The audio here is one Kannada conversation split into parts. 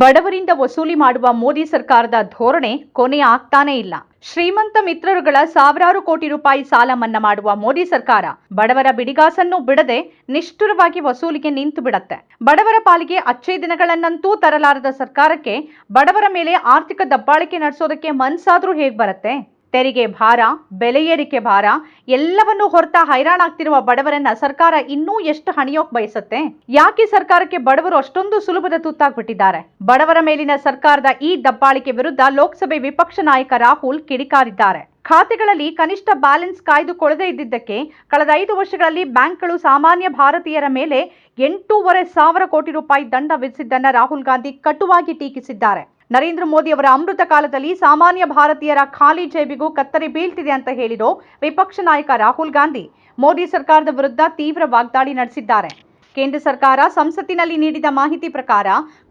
ಬಡವರಿಂದ ವಸೂಲಿ ಮಾಡುವ ಮೋದಿ ಸರ್ಕಾರದ ಧೋರಣೆ ಕೊನೆ ಆಗ್ತಾನೇ ಇಲ್ಲ. ಶ್ರೀಮಂತ ಮಿತ್ರರುಗಳ ಸಾವಿರಾರು ಕೋಟಿ ರೂಪಾಯಿ ಸಾಲ ಮನ್ನಾ ಮಾಡುವ ಮೋದಿ ಸರ್ಕಾರ ಬಡವರ ಬಿಡಿಗಾಸನ್ನು ಬಿಡದೆ ನಿಷ್ಠುರವಾಗಿ ವಸೂಲಿಗೆ ನಿಂತು ಬಿಡತ್ತೆ. ಬಡವರ ಪಾಲಿಗೆ ಅಚ್ಚೇ ದಿನಗಳನ್ನಂತೂ ತರಲಾರದ ಸರ್ಕಾರಕ್ಕೆ ಬಡವರ ಮೇಲೆ ಆರ್ಥಿಕ ದಬ್ಬಾಳಿಕೆ ನಡೆಸೋದಕ್ಕೆ ಮನ್ಸಾದ್ರೂ ಹೇಗ್ ಬರುತ್ತೆ? ತೆರಿಗೆ ಭಾರ, ಬೆಲೆ ಏರಿಕೆ ಭಾರ ಎಲ್ಲವನ್ನು ಹೊರತಾ ಹೈರಾಣಾಗ್ತಿರುವ ಬಡವರನ್ನ ಸರ್ಕಾರ ಇನ್ನೂ ಎಷ್ಟು ಹಣಿಯೋಕ್ ಬಯಸುತ್ತೆ? ಯಾಕೆ ಸರ್ಕಾರಕ್ಕೆ ಬಡವರು ಅಷ್ಟೊಂದು ಸುಲಭದ ತುತ್ತಾಗ್ಬಿಟ್ಟಿದ್ದಾರೆ? ಬಡವರ ಮೇಲಿನ ಸರ್ಕಾರದ ಈ ದಬ್ಬಾಳಿಕೆ ವಿರುದ್ಧ ಲೋಕಸಭೆ ವಿಪಕ್ಷ ನಾಯಕ ರಾಹುಲ್ ಕಿಡಿಕಾರಿದ್ದಾರೆ. ಖಾತೆಗಳಲ್ಲಿ ಕನಿಷ್ಠ ಬ್ಯಾಲೆನ್ಸ್ ಕಾಯ್ದುಕೊಳ್ಳದೇ ಇದ್ದಿದ್ದಕ್ಕೆ ಕಳೆದ ಐದು ವರ್ಷಗಳಲ್ಲಿ ಬ್ಯಾಂಕ್ಗಳು ಸಾಮಾನ್ಯ ಭಾರತೀಯರ ಮೇಲೆ ಎಂಟೂವರೆ ಸಾವಿರ ಕೋಟಿ ರೂಪಾಯಿ ದಂಡ ವಿಧಿಸಿದ್ದನ್ನ ರಾಹುಲ್ ಗಾಂಧಿ ಕಟುವಾಗಿ ಟೀಕಿಸಿದ್ದಾರೆ. ನರೇಂದ್ರ ಮೋದಿ ಅವರ ಅಮೃತ ಕಾಲದಲ್ಲಿ ಸಾಮಾನ್ಯ ಭಾರತೀಯರ ಖಾಲಿ ಜೇಬಿಗೂ ಕತ್ತರಿ ಬೀಳ್ತಿದೆ ಅಂತ ಹೇಳಿರೋ ವಿಪಕ್ಷ ನಾಯಕ ರಾಹುಲ್ ಗಾಂಧಿ ಮೋದಿ ಸರ್ಕಾರದ ವಿರುದ್ಧ ತೀವ್ರ ವಾಗ್ದಾಳಿ ನಡೆಸಿದ್ದಾರೆ. ಕೇಂದ್ರ ಸರ್ಕಾರ ಸಂಸತ್ತಿನಲ್ಲಿ ನೀಡಿದ ಮಾಹಿತಿ ಪ್ರಕಾರ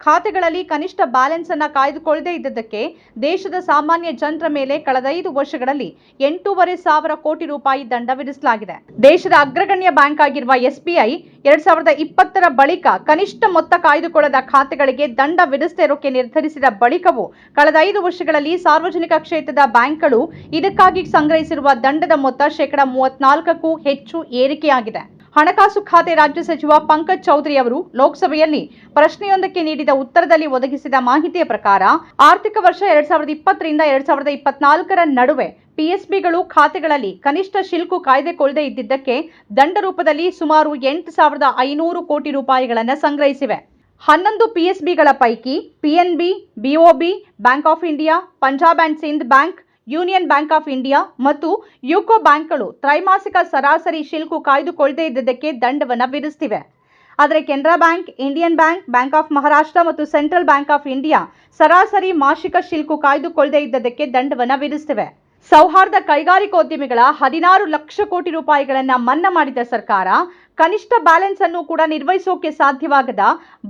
ಖಾತೆಗಳಲ್ಲಿ ಕನಿಷ್ಠ ಬ್ಯಾಲೆನ್ಸ್ ಅನ್ನು ಕಾಯ್ದುಕೊಳ್ಳದೇ ಇದ್ದದಕ್ಕೆ ದೇಶದ ಸಾಮಾನ್ಯ ಜನರ ಮೇಲೆ ಕಳೆದ ಐದು ವರ್ಷಗಳಲ್ಲಿ ಎಂಟೂವರೆ ಸಾವಿರ ಕೋಟಿ ರೂಪಾಯಿ ದಂಡ ವಿಧಿಸಲಾಗಿದೆ. ದೇಶದ ಅಗ್ರಗಣ್ಯ ಬ್ಯಾಂಕ್ ಆಗಿರುವ ಎಸ್ಬಿಐ ಎರಡ್ ಸಾವಿರದ ಇಪ್ಪತ್ತರ ಬಳಿಕ ಕನಿಷ್ಠ ಮೊತ್ತ ಕಾಯ್ದುಕೊಳ್ಳದ ಖಾತೆಗಳಿಗೆ ದಂಡ ವಿಧಿಸದೇ ಇರೋಕೆ ನಿರ್ಧರಿಸಿದ ಬಳಿಕವೂ ಕಳೆದ ಐದು ವರ್ಷಗಳಲ್ಲಿ ಸಾರ್ವಜನಿಕ ಕ್ಷೇತ್ರದ ಬ್ಯಾಂಕ್ಗಳು ಇದಕ್ಕಾಗಿ ಸಂಗ್ರಹಿಸಿರುವ ದಂಡದ ಮೊತ್ತ ಶೇಕಡಾ ಮೂವತ್ನಾಲ್ಕಕ್ಕೂ ಹೆಚ್ಚು ಏರಿಕೆಯಾಗಿದೆ. ಹಣಕಾಸು ಖಾತೆ ರಾಜ್ಯ ಸಚಿವ ಪಂಕಜ್ ಚೌಧರಿ ಅವರು ಲೋಕಸಭೆಯಲ್ಲಿ ಪ್ರಶ್ನೆಯೊಂದಕ್ಕೆ ನೀಡಿದ ಉತ್ತರದಲ್ಲಿ ಒದಗಿಸಿದ ಮಾಹಿತಿಯ ಪ್ರಕಾರ, ಆರ್ಥಿಕ ವರ್ಷ ಎರಡ್ ಸಾವಿರದ ಇಪ್ಪತ್ತರಿಂದ ಎರಡ್ ಸಾವಿರದ ಇಪ್ಪತ್ನಾಲ್ಕರ ನಡುವೆ ಪಿಎಸ್ಬಿಗಳು ಖಾತೆಗಳಲ್ಲಿ ಕನಿಷ್ಠ ಶಿಲ್ಕು ಕಾಯ್ದುಕೊಳ್ಳದೆ ಇದ್ದಿದ್ದಕ್ಕೆ ದಂಡ ರೂಪದಲ್ಲಿ ಸುಮಾರು ಎಂಟು ಸಾವಿರದ ಐನೂರು ಕೋಟಿ ರೂಪಾಯಿಗಳನ್ನು ಸಂಗ್ರಹಿಸಿವೆ. ಹನ್ನೊಂದು ಪಿಎಸ್ಬಿಗಳ ಪೈಕಿ PNB BOB bank of India, Punjab and Sind bank union bank of India ಮತ್ತು ಯುಕೋ ಬ್ಯಾಂಕ್ಗಳು ತ್ರೈಮಾಸಿಕ ಸರಾಸರಿ ಶಿಲ್ಕು ಕಾಯ್ದುಕೊಳ್ಳದೇ ಇದ್ದಿದ್ದಕ್ಕೆ ದಂಡವನ್ನು ವಿಧಿಸ್ತಿವೆ. ಆದರೆ Canara bank, Indian bank bank of Maharashtra ಮತ್ತು ಸೆಂಟ್ರಲ್ ಬ್ಯಾಂಕ್ ಆಫ್ ಇಂಡಿಯಾ ಸರಾಸರಿ ಮಾಸಿಕ ಶಿಲ್ಕು ಕಾಯ್ದುಕೊಳ್ಳದೇ ಇದ್ದದಕ್ಕೆ ದಂಡವನ್ನು ವಿಧಿಸ್ತಿವೆ. ಸೌಹಾರ್ದ ಕೈಗಾರಿಕೋದ್ಯಮಿಗಳ ಹದಿನಾರು ಲಕ್ಷ ಕೋಟಿ ರೂಪಾಯಿಗಳನ್ನು ಮನ್ನಾ ಮಾಡಿದ ಸರ್ಕಾರ ಕನಿಷ್ಠ ಬ್ಯಾಲೆನ್ಸ್ ಅನ್ನು ಕೂಡ ನಿರ್ವಹಿಸೋಕೆ ಸಾಧ್ಯವಾಗದ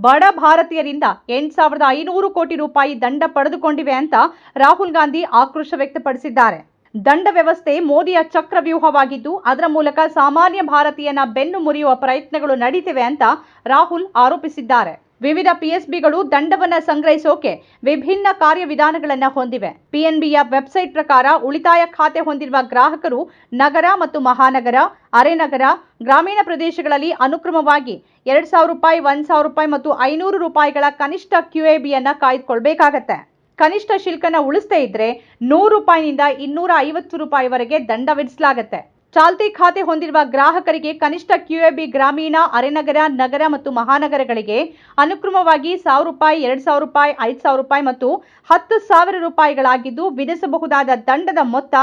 ಬಡ ಭಾರತೀಯರಿಂದ ಎಂಟು ಸಾವಿರದ ಐನೂರು ಕೋಟಿ ರೂಪಾಯಿ ದಂಡ ಪಡೆದುಕೊಂಡಿವೆ ಅಂತ ರಾಹುಲ್ ಗಾಂಧಿ ಆಕ್ರೋಶ ವ್ಯಕ್ತಪಡಿಸಿದ್ದಾರೆ. ದಂಡ ವ್ಯವಸ್ಥೆ ಮೋದಿಯ ಚಕ್ರವ್ಯೂಹವಾಗಿದ್ದು, ಅದರ ಮೂಲಕ ಸಾಮಾನ್ಯ ಭಾರತೀಯನ ಬೆನ್ನು ಮುರಿಯುವ ಪ್ರಯತ್ನಗಳು ನಡೀತಿವೆ ಅಂತ ರಾಹುಲ್ ಆರೋಪಿಸಿದ್ದಾರೆ. ವಿವಿಧ ಪಿಎಸ್ಬಿಗಳು ದಂಡವನ್ನು ಸಂಗ್ರಹಿಸೋಕೆ ವಿಭಿನ್ನ ಕಾರ್ಯವಿಧಾನಗಳನ್ನು ಹೊಂದಿವೆ. ಪಿಎನ್ಬಿಯ ವೆಬ್ಸೈಟ್ ಪ್ರಕಾರ ಉಳಿತಾಯ ಖಾತೆ ಹೊಂದಿರುವ ಗ್ರಾಹಕರು ನಗರ ಮತ್ತು ಮಹಾನಗರ, ಅರೆನಗರ, ಗ್ರಾಮೀಣ ಪ್ರದೇಶಗಳಲ್ಲಿ ಅನುಕ್ರಮವಾಗಿ ಎರಡ್ ಸಾವಿರ ರೂಪಾಯಿ, ಒಂದ್ ಸಾವಿರ ರೂಪಾಯಿ ಮತ್ತು ಐನೂರು ರೂಪಾಯಿಗಳ ಕನಿಷ್ಠ ಕ್ಯೂಎಬಿಯನ್ನ ಕಾಯ್ದುಕೊಳ್ಬೇಕಾಗತ್ತೆ. ಕನಿಷ್ಠ ಶುಲ್ಕನ ಉಳಿಸದೇ ಇದ್ದರೆ ನೂರು ರೂಪಾಯಿನಿಂದ ಇನ್ನೂರ ಐವತ್ತು ರೂಪಾಯಿವರೆಗೆ ದಂಡ ವಿಧಿಸಲಾಗುತ್ತೆ. ಚಾಲ್ತಿ ಖಾತೆ ಹೊಂದಿರುವ ಗ್ರಾಹಕರಿಗೆ ಕನಿಷ್ಠ ಕ್ಯೂಎಬಿ ಗ್ರಾಮೀಣ, ಅರೆನಗರ, ನಗರ ಮತ್ತು ಮಹಾನಗರಗಳಿಗೆ ಅನುಕ್ರಮವಾಗಿ ಸಾವಿರ ರೂಪಾಯಿ, ಎರಡು ಸಾವಿರ ರೂಪಾಯಿ, ಐದು ಸಾವಿರ ರೂಪಾಯಿ ಮತ್ತು ಹತ್ತು ಸಾವಿರ ರೂಪಾಯಿಗಳಾಗಿದ್ದು ವಿಧಿಸಬಹುದಾದ ದಂಡದ ಮೊತ್ತ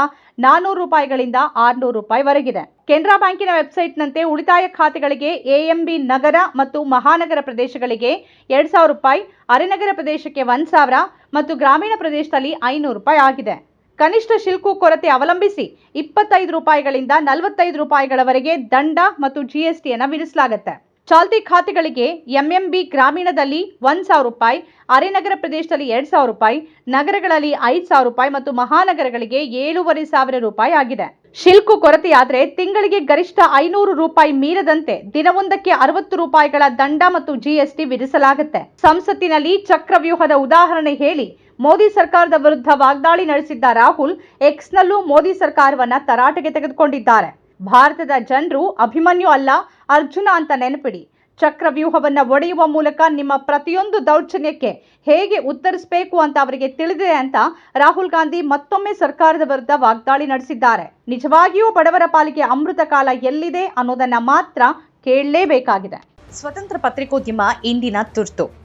ನಾನೂರು ರೂಪಾಯಿಗಳಿಂದ ಆರುನೂರು ರೂಪಾಯಿವರೆಗಿದೆ. ಕೆನರಾ ಬ್ಯಾಂಕಿನ ವೆಬ್ಸೈಟ್ನಂತೆ ಉಳಿತಾಯ ಖಾತೆಗಳಿಗೆ ಎಎಂಬಿ ನಗರ ಮತ್ತು ಮಹಾನಗರ ಪ್ರದೇಶಗಳಿಗೆ ಎರಡು ಸಾವಿರ ರೂಪಾಯಿ, ಅರೆನಗರ ಪ್ರದೇಶಕ್ಕೆ ಒಂದು ಸಾವಿರ ಮತ್ತು ಗ್ರಾಮೀಣ ಪ್ರದೇಶದಲ್ಲಿ ಐನೂರು ರೂಪಾಯಿ ಆಗಿದೆ. ಕನಿಷ್ಠ ಶಿಲ್ಕು ಕೊರತೆ ಅವಲಂಬಿಸಿ ಇಪ್ಪತ್ತೈದು ರೂಪಾಯಿಗಳಿಂದ ನಲವತ್ತೈದು ರೂಪಾಯಿಗಳವರೆಗೆ ದಂಡ ಮತ್ತು ಜಿಎಸ್ಟಿಯನ್ನು ವಿಧಿಸಲಾಗುತ್ತೆ. ಚಾಲ್ತಿ ಖಾತೆಗಳಿಗೆ ಎಂಎಂಬಿ ಗ್ರಾಮೀಣದಲ್ಲಿ ಒಂದು ಸಾವಿರ ರೂಪಾಯಿ, ಅರೆನಗರ ಪ್ರದೇಶದಲ್ಲಿ ಎರಡು ಸಾವಿರ ರೂಪಾಯಿ, ನಗರಗಳಲ್ಲಿ ಐದು ಸಾವಿರ ರೂಪಾಯಿ ಮತ್ತು ಮಹಾನಗರಗಳಿಗೆ ಏಳೂವರೆ ಸಾವಿರ ರೂಪಾಯಿ ಆಗಿದೆ. ಶಿಲ್ಕು ಕೊರತೆಯಾದರೆ ತಿಂಗಳಿಗೆ ಗರಿಷ್ಠ ಐನೂರು ರೂಪಾಯಿ ಮೀರದಂತೆ ದಿನವೊಂದಕ್ಕೆ ಅರವತ್ತು ರೂಪಾಯಿಗಳ ದಂಡ ಮತ್ತು ಜಿಎಸ್ಟಿ ವಿಧಿಸಲಾಗುತ್ತೆ. ಸಂಸತ್ತಿನಲ್ಲಿ ಚಕ್ರವ್ಯೂಹದ ಉದಾಹರಣೆ ಹೇಳಿ ಮೋದಿ ಸರ್ಕಾರದ ವಿರುದ್ಧ ವಾಗ್ದಾಳಿ ನಡೆಸಿದ್ದ ರಾಹುಲ್ ಎಕ್ಸ್ನಲ್ಲೂ ಮೋದಿ ಸರ್ಕಾರವನ್ನ ತರಾಟೆಗೆ ತೆಗೆದುಕೊಂಡಿದ್ದಾರೆ. ಭಾರತದ ಜನರು ಅಭಿಮನ್ಯು ಅಲ್ಲ, ಅರ್ಜುನ ಅಂತ ನೆನಪಿಡಿ. ಚಕ್ರವ್ಯೂಹವನ್ನು ಒಡೆಯುವ ಮೂಲಕ ನಿಮ್ಮ ಪ್ರತಿಯೊಂದು ದೌರ್ಜನ್ಯಕ್ಕೆ ಹೇಗೆ ಉತ್ತರಿಸಬೇಕು ಅಂತ ಅವರಿಗೆ ತಿಳಿದಿದೆ ಅಂತ ರಾಹುಲ್ ಗಾಂಧಿ ಮತ್ತೊಮ್ಮೆ ಸರ್ಕಾರದ ವಿರುದ್ಧ ವಾಗ್ದಾಳಿ ನಡೆಸಿದ್ದಾರೆ. ನಿಜವಾಗಿಯೂ ಬಡವರ ಪಾಲಿಗೆ ಅಮೃತ ಕಾಲ ಎಲ್ಲಿದೆ ಅನ್ನೋದನ್ನ ಮಾತ್ರ ಕೇಳಲೇಬೇಕಾಗಿದೆ. ಸ್ವತಂತ್ರ ಪತ್ರಿಕೋದ್ಯಮ ಇಂದಿನ ತುರ್ತು.